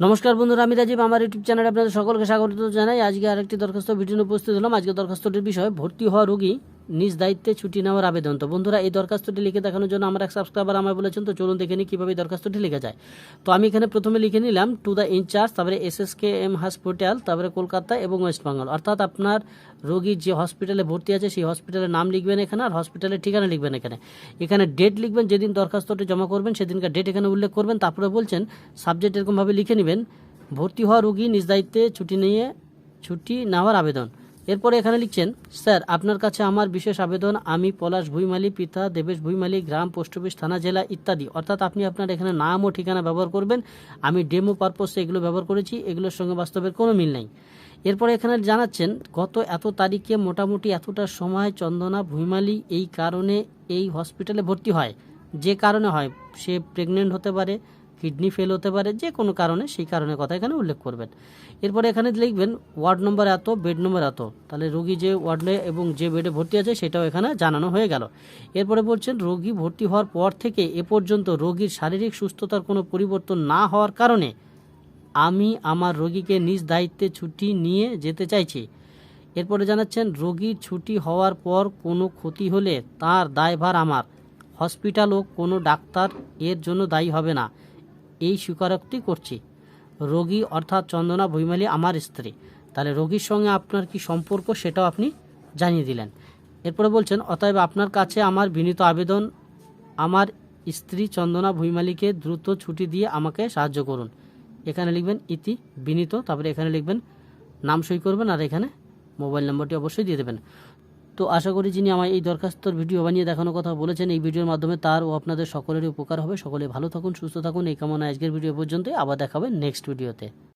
নমস্কার বন্ধুরা, আমি রাজীব। আমার ইউটিউব চ্যানেলে আপনাদের সকলকে স্বাগত জানাই। আজকে আরেকটি দরখাস্ত ভিডিও উপস্থিত হলাম। আজকে দরখাস্তটির বিষয় ভর্তি হওয়া রোগী নিজ দায়িত্বে ছুটি নেওয়ার আবেদন। তো বন্ধুরা, এই দরখাস্তটি লিখে দেখানোর জন্য আমার এক সাবস্ক্রাইবার আমায় বলেছেন, তো চলুন দেখে নিই কীভাবে দরখাস্তটি লেখা যায়। তো আমি এখানে প্রথমে লিখে নিলাম টু দ্য ইনচার্জ তারপরে S S K M hospital তারপরে কলকাতা এবং ওয়েস্ট বেঙ্গল অর্থাৎ আপনার রোগী যে হসপিটালে ভর্তি আছে, সেই হসপিটালের নাম লিখবেন এখানে আর হসপিটালের ঠিকানা লিখবেন এখানে। এখানে ডেট লিখবেন, যেদিন দরখাস্তটি জমা করবেন, সেদিনকার ডেট এখানে উল্লেখ করবেন। তারপরে বলছেন সাবজেক্ট এরকমভাবে লিখে নেবেন, ভর্তি হওয়া রোগী নিজ দায়িত্বে ছুটি নিয়ে, ছুটি নেওয়ার আবেদন। এরপরে এখানে লিখছেন, স্যার, আপনার কাছে আমার বিশেষ আবেদন, আমি পলাশ ভুইমালি, পিতা দেবেশ ভুইমালি, গ্রাম, পোস্ট অফিস, থানা, জেলা ইত্যাদি। অর্থাৎ আপনি আপনার এখানে নাম ও ঠিকানা ব্যবহার করবেন। আমি ডেমো পারপোসে এগুলো ব্যবহার করেছি, এগুলোর সঙ্গে বাস্তবের কোনো মিল নেই। এরপরে এখানে জানাচ্ছেন, গত এত তারিখে মোটামুটি এতটা সময় চন্দনা ভুইমালি এই কারণে এই হসপিটালে ভর্তি হয়। যে কারণে হয়, সে প্রেগনেন্ট হতে পারে কিডনি ফেল হতে পারে, যে কোনো কারণে সেই কারণের কথা এখানে উল্লেখ করবেন। এরপরে এখানে লিখবেন, ওয়ার্ড নম্বর এত, বেড নম্বর এত। তাহলে রোগী যে ওয়ার্ডে এবং যে বেডে ভর্তি আছে সেটাও এখানে জানানো হয়ে গেল। এরপরে বলছেন, রোগী ভর্তি হওয়ার পর থেকে এ পর্যন্ত রোগীর শারীরিক সুস্থতার কোনো পরিবর্তন না হওয়ার কারণে আমি আমার রোগীকে নিজ দায়িত্বে ছুটি নিয়ে যেতে চাইছি। এরপরে জানাচ্ছেন, রোগীর ছুটি হওয়ার পর কোনো ক্ষতি হলে তার দায়ভার আমার। হসপিটাল ও কোনো ডাক্তার এর জন্য দায়ী হবে না। এই স্বীকারোক্তি করছি। রোগী অর্থাৎ চন্দনা ভৈমালী আমার স্ত্রী। তাহলে রোগীর সঙ্গে আপনার কি সম্পর্ক সেটাও আপনি জানিয়ে দিলেন। এরপরে বলছেন, অতএব আপনার কাছে আমার বিনীত আবেদন, আমার স্ত্রী চন্দনা ভুইমালিকে দ্রুত ছুটি দিয়ে আমাকে সাহায্য করুন। এখানে লিখবেন ইতি বিনীত, তারপরে এখানে লিখবেন, নাম সই করবেন, আর এখানে মোবাইল নম্বরটি অবশ্যই দিয়ে দেবেন। তো আশা করি যিনি আমার এই দরখাস্তর ভিডিও বানিয়ে দেখানোর কথা বলেছেন, এই ভিডিওর মাধ্যমে তার ও আপনাদের সকলেরই উপকার হবে। সকলে ভালো থাকুন, সুস্থ থাকুন। এই কামনা আজকের ভিডিও পর্যন্তই। আবার দেখাবেন নেক্সট ভিডিওতে